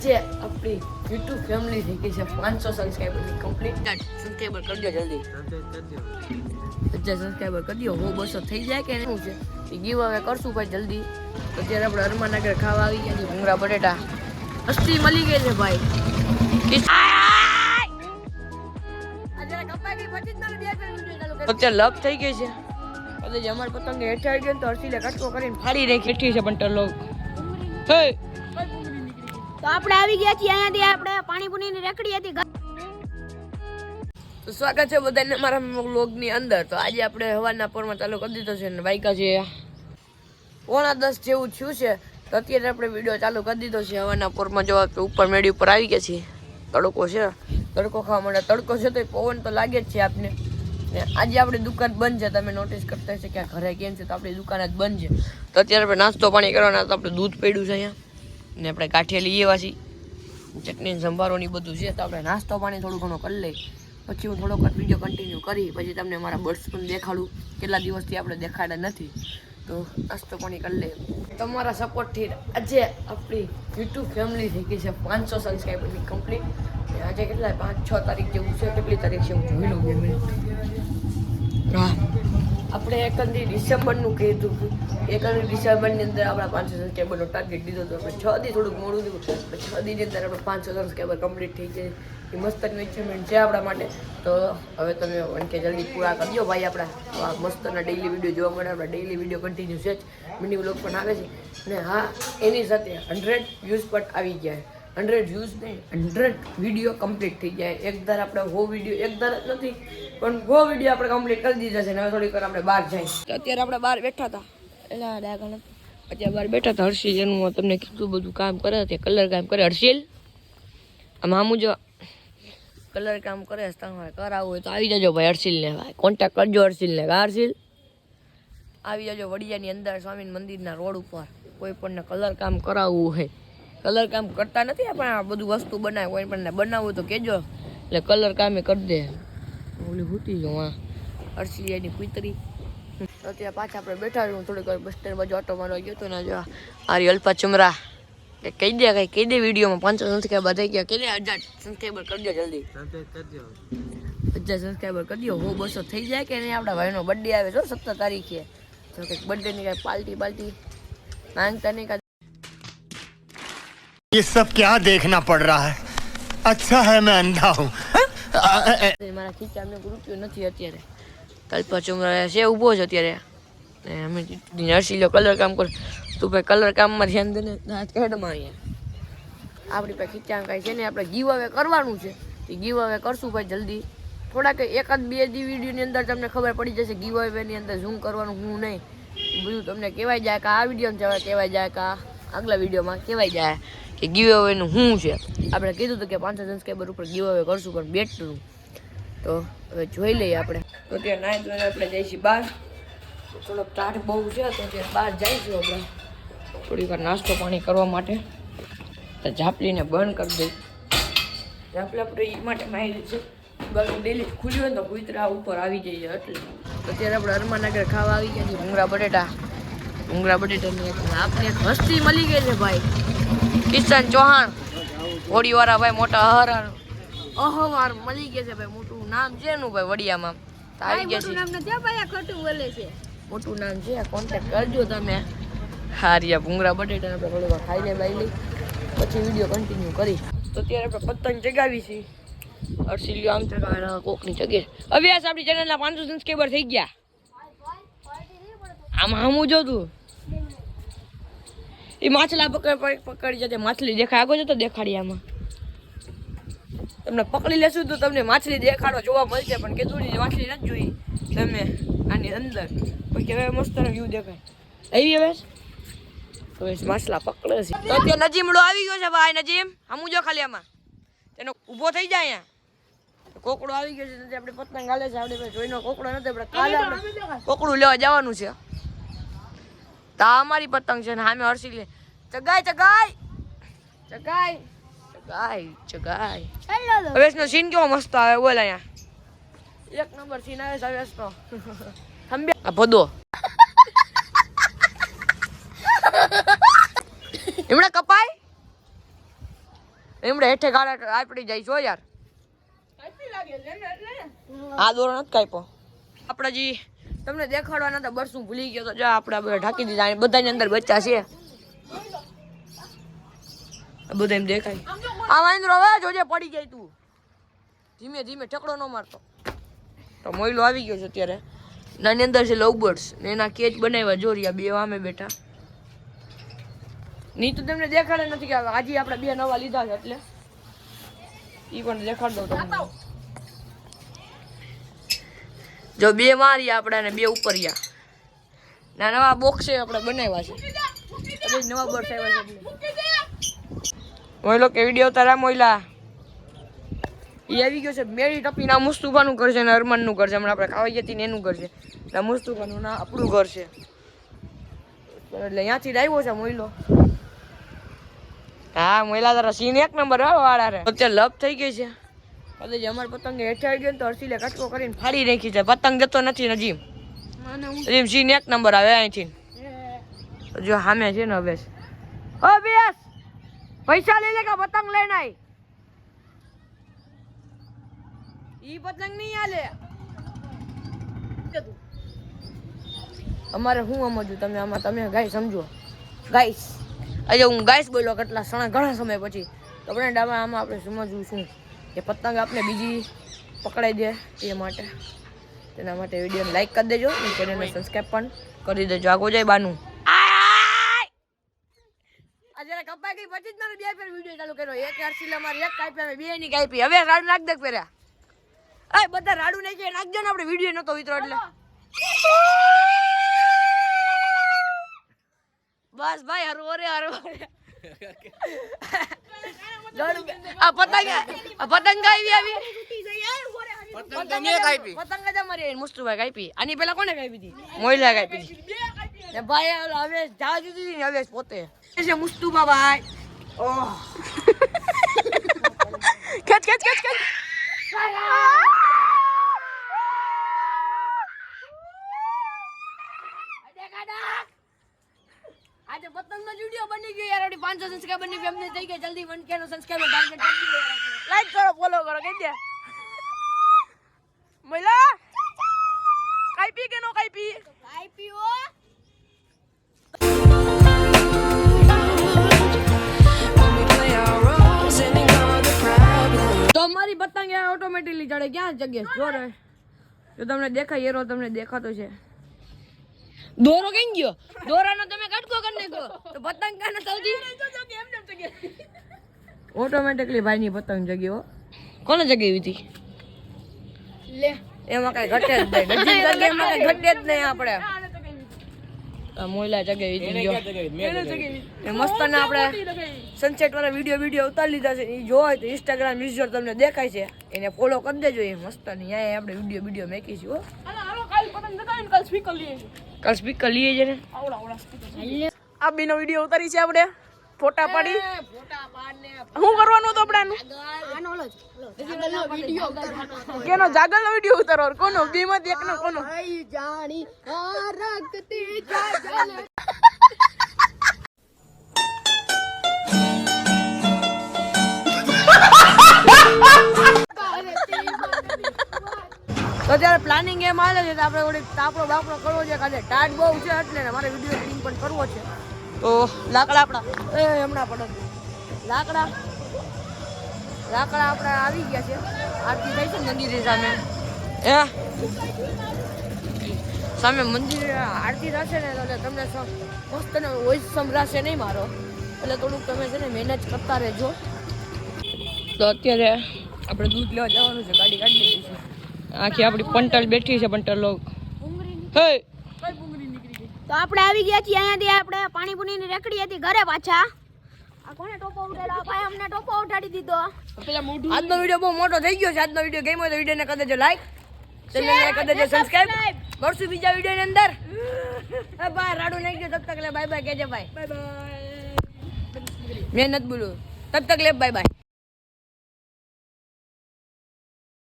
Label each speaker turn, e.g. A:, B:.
A: આજે આપણી YouTube family થઈ ગઈ છે પાંચસો સબસ્ક્રાઈબરની કમ્પ્લીટ સબસ્ક્રાઈબર કરજો જલ્દી. હજાર સબસ્ક્રાઈબર કરી દો હો બસો થઈ જાય કે શું છે? એ ગીવ હવે કરશું ભાઈ જલ્દી. અત્યારે આપણે હરમાનગર ખાવા આવી ગયા છે ભૂંગળા બટેટા. મસ્તી મળી ગઈ છે ભાઈ. અત્યારે લપ થઈ ગઈ છે. કદાચ અમારી પતંગ હેઠળ ગયો તો હર્ષિલે કટકો કરીને ફાડી નાખી. હેઠી છે પણ ટલો હે!
B: તો આપણે આવી ગયા છીએ અહીંયાથી, આપણે પાણીપુરીની રેકડી હતી
A: તો સ્વાગત છે બધાને મારા વ્લોગની અંદર. તો આજે આપણે હવાના પોરમાં ચાલુ કરી દીધો છે ને બાઈકા છે. પોણા દસ જેવું થયું છે, તો અત્યારે આપણે વીડિયો ચાલુ કરી દીધો છે હવાના પોરમાં. જવા તો ઉપર મેળી ઉપર આવી ગયા છીએ. તડકો છે. તડકો ખાવા માટે તડકો છે તો પવન તો લાગે જ છે આપને. આજે આપણી દુકાન બંધ છે. તમે નોટિસ કરતા હશે કે ઘરે કેમ છે, તો આપણી દુકાન જ બંધ છે. તો અત્યારે આપણે નાસ્તો પાણી કરવાના તો આપણે દૂધ પડ્યું છે અહીંયા. ને આપણે ગાંઠિયા લઈએ વાસી ચટણી સંભારો ને બધું છે, તો આપણે નાસ્તો પાણી થોડું ઘણું કરી લઈ પછી હું થોડોક વીડિયો કન્ટિન્યુ કરી, પછી તમને મારા બર્ડ્સ પણ દેખાડું. કેટલા દિવસથી આપણે દેખાડ્યા નથી. તો નાસ્તો પાણી કરી લઈએ. તમારા સપોર્ટથી આજે આપણી યુટ્યુબ ફેમિલી થઈ ગઈ છે પાંચસો સબસ્ક્રાઈબરની કમ્પ્લીટ આજે કેટલા? પાંચ, છ તારીખ જેવું છે, કેટલી તારીખ છે? હું જોઈ લઉં હા આપણે એકંદરી ડિસેમ્બરનું કીધું હતું. એકંદી ડિસેમ્બરની અંદર આપણા પાંચસો સબસ્ક્રાઈબરનો ટાર્ગેટ દીધો હતો. છ દી થોડુંક મોડું થયું છ દીની અંદર આપણે પાંચસો સબસ્ક્રાઈબર કમ્પ્લીટ થઈ જાય એ મસ્તની અચીવમેન્ટ છે આપણા માટે. તો હવે તમે વન કે જલ્દી પૂરા કરજો ભાઈ આપણા. આ મસ્તના ડેઈલી વીડિયો જોવા મળે. આપણા ડેઈલી વીડિયો કન્ટિન્યુ છે જ. મિની બ્લોગ પણ આવે છે. અને હા, એની સાથે હંડ્રેડ વ્યૂઝ પણ આવી ગયા હંડ્રેડ વ્યૂઝ નહીં, હંડ્રેડ વીડિયો કમ્પ્લીટ થઈ જાય. એક ધાર આપણે હો વીડિયો એક ધાર જ નથી, પણ હો વીડિયો આપણે કમ્પ્લીટ કરી દીધા છે ને હવે થોડીક વાર આપણે બહાર જાય અત્યારે આપણે બહાર બેઠા હતા. એલા ડાયગણ અત્યારે બહાર બેઠા હતા, હર્ષિલ એનું તમને કેટલું બધું કામ કરે છે, કલર કામ કરે. હર્ષિલ, આ મામુ જો કલર કામ કરે તમારે કરાવવું હોય તો આવી જજો ભાઈ હર્ષિલને ભાઈ કોન્ટેક્ટ કરજો હર્ષિલને. કા હર્ષિલ? આવી જજો વડિયાની અંદર સ્વામી મંદિરના રોડ ઉપર. કોઈ પણને કલર કામ કરાવવું હોય. કલર કામ કરતા નથી આપણે આ બધું વસ્તુ બનાવે કોઈ પણ બનાવવું તો કહેજો. એટલે કલર કામે કરી દે. ઓલી હૂતી જો હા અરસિયાની કુતરી. તો ત્યાં પાછા આપણે બેઠા હું થોડીક વાર બસ સ્ટેન્ડ બાજુ ઓટો મારવા ગયો તો ને જો આરી અલ્પા ચુમરા. એ કહી દે કઈ કહી દે વિડીયોમાં પાંચસો સબસ્ક્રાઈબર થઈ ગયા. દે હજાર સબસ્ક્રાઈબર કરજો જલ્દી. હજાર સબસ્ક્રાઈબર કરી દો. હો બસો થઈ જાય કે નહીં? આપણા ભાઈનો બર્થડે આવે છે સત્તર તારીખે. તો કંઈક બર્થડેની કાંઈ પાલટી પાલ્ટી માંગતા નહીં કાંઈ
C: ये सब क्या देखना पड़ रहा है अच्छा है मैं अंधा हूँ
A: મારા ખીચામાં રૂપિયો નથી અત્યારે કલ્પા ચુમરા છે ઊભો છે અત્યારે ને અમે નરસિંહ કલર કામ કર તું ભાઈ કલર કામમાં ધ્યાન દે ને દાંત હેડમાં અહીંયા આપણી પાસે ખીચામાં કાંઈ છે ને આપણે ગીવ હવે કરવાનું છે એ ગીવ હવે કરશું ભાઈ જલ્દી થોડાક એકાદ બે દી વિડીયોની અંદર તમને ખબર પડી જશે ગીવ ની અંદર ઝૂમ કરવાનું હું નહીં એ બધું તમને કહેવાય જાય કે આ વિડીયોમાં કહેવાય જાય કે આ આગલા વિડીયોમાં કહેવાય જાય કે ગીવ અવેનું શું છે? આપણે કીધું હતું કે પાંચસો સબસ્ક્રાઈબર ઉપર ગીવ અવે કરશું, પણ બેટનું તો હવે જોઈ લઈએ આપણે. તો ત્યાં નાઈ તો આપણે જઈશું બહાર. થોડોક ટાઢ બહુ છે, તો તે બહાર જઈશું આપણે. થોડીક વાર નાસ્તો પાણી કરવા માટે. તો ઝાપલીને બંધ કરી દઈ ઝાપલી આપણે એ માટે માહિતી છે. બાકી ડેલી ખુલ્યું હોય તો કુતરા ઉપર આવી જઈએ એટલે. અત્યારે ત્યારે આપણે હરમાનગર ખાવા આવી ગયા છીએ ભૂંગળા બટેટા. ભૂંગળા બટેટાની એક આપને હસ્તી મળી ગઈ છે ભાઈ. કિશન ચૌહાણ. હોળીવાળા ભાઈ મોટા અહરાર અહવાર મળી ગયા છે ભાઈ મોટું નામ. છે એનું ભાઈ વડિયામાં? તો આવી ગયા છે.
B: નામ નથી ભાઈ આ ખોટું બોલે છે.
A: મોટું નામ છે કોન્ટેક્ટ કરજો તમે. હારિયા ભૂંગરા બટેટા આપણે થોડી વાર ખાઈ લે બાઈ લઈ પછી વીડિયો કન્ટિન્યુ કરીશ તો ત્યારે આપણે પતંગ ચગાવી છે. અરસિલ્યો આમ ચગાવેલા કોકની ચગે. અભ્યાસ આપણી ચેનલના પાંચસો સબસ્ક્રાઈબર થઈ ગયા. આમાં હમું જો તું એ માછલા પકડ પકડ- જતે માછલી દેખાય. આગળ જતો દેખાડી આમાં. તમને પકડી લેશું તો તમને માછલી દેખાડો જોવા મળશે, પણ કીધું નહીં, માછલી નથી જોઈ. તમે આની અંદર. પછી હવે મસ્ત વ્યૂ દેખાય. આવી હવે? એ માછલા પકડે છે. તો તે નજીમડો આવી ગયો છે ભાઈ, નજીમ. હમુ જો ખાલી આમાં. તેનો ઊભો થઈ જાય અહીંયા. કોકડો આવી ગયો છે આપણે પતંગ હાલે છે. આપણે જોઈનો કોકડો નથી આપણે કોકડું લેવા જવાનું છે. તો અમારી પતંગ છે ને સામે હરસી લે. ચગાય ચગાય. ચગાય ચગાય ચગાય. હવેશનો સીન કેવો મસ્ત આવે બોલ અહીંયા. એક નંબર સીન આવે હવેશનો થંભે આ ભદો. એમણે કપાય? એમણે હેઠે ગાળા આપડી જાય છો યાર. આ દોરો નથી કાપ્યો. આપણે જી તમને દેખાડવાના હતા બરસું ભૂલી ગયો તો. જો આપણે ઢાંકી દીધા બધાની અંદર બચ્ચા છે. બધા એમ દેખાય. આ વાંદરો હવે જોજે પડી જાય તું. ધીમે ધીમે ઠકડો ન મારતો. તો મોયલો આવી ગયો છે અત્યારે. નાની અંદર છે લવ બર્ડ્સ ને એના કેચ બનાવ્યા જોરિયા, બે વામે બેઠા. નહીં તો તમને દેખાડે નથી કે આજે આપણે બે નવા લીધા છે એટલે. એ પણ દેખાડ દઉં તમને. જો બે માર્યા આપણે અને બે ઉપરિયા ના નવા બોક્સ આપણે બનાવ્યા છે. નવા બોક્સ આવ્યા છે એટલે. મોયલો કે વીડિયો તારા મોયલા? એ આવી ગયો છે મેરી ટપીના મુસ્તુફાનું ઘર છે ને અરમાનનું ઘર છે. હમણાં આપણે ખાવા જતી ને એનું ઘર છે. ને મુસ્તુફાનું ના આપણું ઘર છે. એટલે અહીંયાથી જ આવ્યો છે મોયલો. હા મોયલા તારા સીન એક નંબર વાળા રે. અત્યારે લપ થઈ ગઈ છે. કદાચ અમાર પતંગ હેઠળ ગયો તો હર્ષીલે કટકો કરીને ફાડી નાખી છે. પતંગ જતો નથી નજીમ. સીન એક નંબર આવે અહીંથી. જો સામે છે ને હવે ઓ બેસ પૈસા લઈ લે કે પતંગ લઈને આય. ઈ પતંગ નહીં આલે. અમારે હું સમજુ તમે? આમાં તમે ગાય સમજો. ગાઈસ આજે હું ગાઈસ બોલ્યો કેટલા સણા ઘણા સમય પછી. તો આપણે આમાં આમાં આપણે સમજવું શું? કે પતંગ આપણે બીજી પકડાઈ દે એ માટે. તેના માટે વિડીયોને લાઈક કરી દેજો અને ચેનલને સબસ્ક્રાઈબ પણ કરી દેજો. આગો જાય બાનું. આ કપાઈ ગઈ પછી જ મારે બે ફેર વીડિયો ચાલુ કર્યો. એક હર્ષિલા મારી એક કાપી બે ની કાપી. હવે રાડુ નાખ દે પેરા એ બધા રાડુ નાખી નાખજો ને આપણે વીડિયો નતો વિતરો એટલે. બસ ભાઈ હરવો રે હરવો રે. આ પતંગ આ પતંગ આવી આવી. પતંગ કાપી પતંગ જ અમારી મુસ્તુભાઈ કાપી આની પેલા કોને કાપી હતી? મોહિલા કાપી હતી. ને ભાઈ ઓલો હવે જા દીધી ને હવે પોતે. છે મુસ્તુબા ભાઈ ઓહ. ખેંચ ખેંચ ખેંચ ખેંચ. આજે પતંગ નો વિડિયો બની ગયો યાર. આપણી 500 સબસ્ક્રાઇબરની ફેમિલી થઈ ગઈ. જલ્દી 1k નો સબસ્ક્રાઇબર ટાર્ગેટ કરી દો લાઈક કરો ફોલો કરો કહી દે મહિલા? કાઈ કે નો કાઈ પી?
B: પી
A: તો મારી પતંગ ઓટોમેટિકલી ચડે. ક્યાં જગ્યા જો રે. જો તમને દેખાય એરો તમને દેખાતો છે. દોરો કઈ ગયો? દોરાનો તમે કટકો કરી નાખો તો પતંગ કાને સૌથી? ઓટોમેટિકલી ભાઈની પતંગ જગ્યો કોને જગ્યાવી હતી?
B: લે.
A: એમાં કઈ ઘટે જ નહીં. નજીક જગ્યામાં કઈ ઘટે જ નહીં આપણે. આ મોયલા ગયો એ મસ્ત ને આપણે સનસેટ વાળા વીડિયો વીડિયો ઉતારી લીધા છે. એ જોવા તો ઇન્સ્ટાગ્રામ યુઝર તમને દેખાય છે. એને ફોલો કરી દેજો. એ મસ્ત ને અહીંયા આપણે વીડિયો વીડિયો મેકીશું હો. કાલ સ્પીકર લઈએ છે લઈએ આ બીનો વીડિયો ઉતારી છે આપણે. ફોટા પાડી. શું કરવાનું હતું આપણે કેનો જાગલ નો વીડિયો ઉતારવાનો? કોનો? બીમાંથી એકનો કોનો?
B: જાણી
A: તો અત્યારે પ્લાનિંગ એમ હાલે છે આપણે થોડીક તાપડો બાપડો કરવો છે કાલે ટાટ બહુ છે એટલે મારે વીડિયો એડિટિંગ પણ કરવો છે. તો લાકડા આપણા. એ, હમણાં પડે લાકડા. લાકડા આપણા આવી ગયા છે. આરતી થઈ છે ને મંદિરની સામે. એ. સામે મંદિર આરતી થશે ને એટલે તમને મસ્ત ને વોઇસ સંભળાશે નહીં મારો. એટલે થોડુંક તમે છે ને મહેનત કરતા રહેજો. તો અત્યારે આપણે દૂધ લેવા જવાનું છે. ગાડી કાઢી લીધી છે. આખી આપણી પંટલ બેઠી છે પંટલ લોક. હે!
B: તો આપણે આવી ગયા છીએ અહીંયાથી આપણે પાણીપુરીની રેકડી હતી ઘરે પાછા. આ કોને ટોપો ઉઠાડ્યો? ભાઈ અમને ટોપો ઉઠાડી દીધો.
A: આજનો વીડિયો બહુ મોટો થઈ ગયો છે. આજનો વીડિયો ગમ્યો તો વિડીયોને કરી દેજો લાઈક ચેનલને કરી દેજો સબસ્ક્રાઇબ મળશું બીજા વિડીયોની અંદર. એ ભાઈ રાડુ નાખી દો તબ તક લે. બાય બાય કેજે ભાઈ. બાય બાય મેં નથી બોલું તબ તક લે બાય બાય